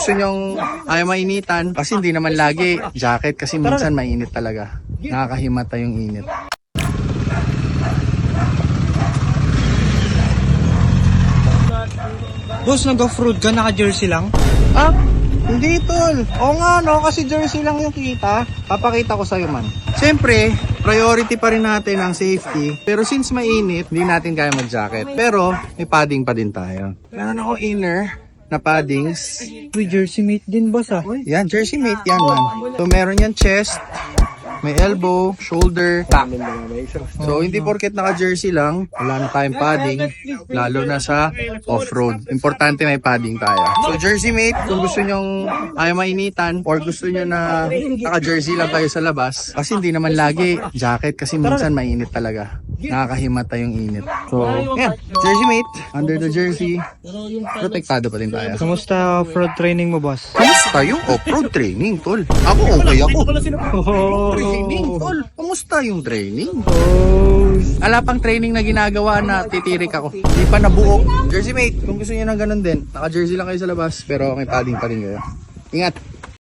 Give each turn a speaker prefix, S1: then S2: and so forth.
S1: gusto nyong ayaw mainitan, kasi hindi naman lagi jacket kasi minsan mainit talaga. Nakakahimata yung init.
S2: Boss, nag-off-road ka, naka-jersey lang?
S1: Ah, hindi tol. Oo nga no, kasi jersey lang yung kita. Papakita ko sa'yo man. Siyempre, priority pa rin natin ang safety. Pero since mainit, hindi natin kaya mag-jacket. Pero, may padding pa din tayo. Meron ako inner na paddings.
S2: Uy, jersey mate din, boss ah.
S1: Yan, jersey mate yan man. So, meron yan chest, may elbow, shoulder, back. So, hindi porket naka-jersey lang, wala na tayong padding, lalo na sa off-road. Importante may padding tayo. So, jersey mate, kung gusto nyong ayaw mainitan or gusto nyo na naka-jersey lang kayo sa labas, kasi hindi naman lagi jacket kasi minsan mainit talaga. Nakakahimata yung init. So, yan. Jersey mate, under the jersey, protektado pa din tayo.
S2: Kamusta off-road training mo, boss?
S1: Kumusta yung off-road training, tol? Ako okay ako.
S2: Oh,
S1: Training, tol. Kumusta yung training?
S2: oh.
S1: Ala pang training na ginagawa na titirik ako. Hindi pa nabuo. Jersey mate, kung gusto niyo ng ganun din, naka-jersey lang kayo sa labas, pero may padding pa rin kayo. Ingat!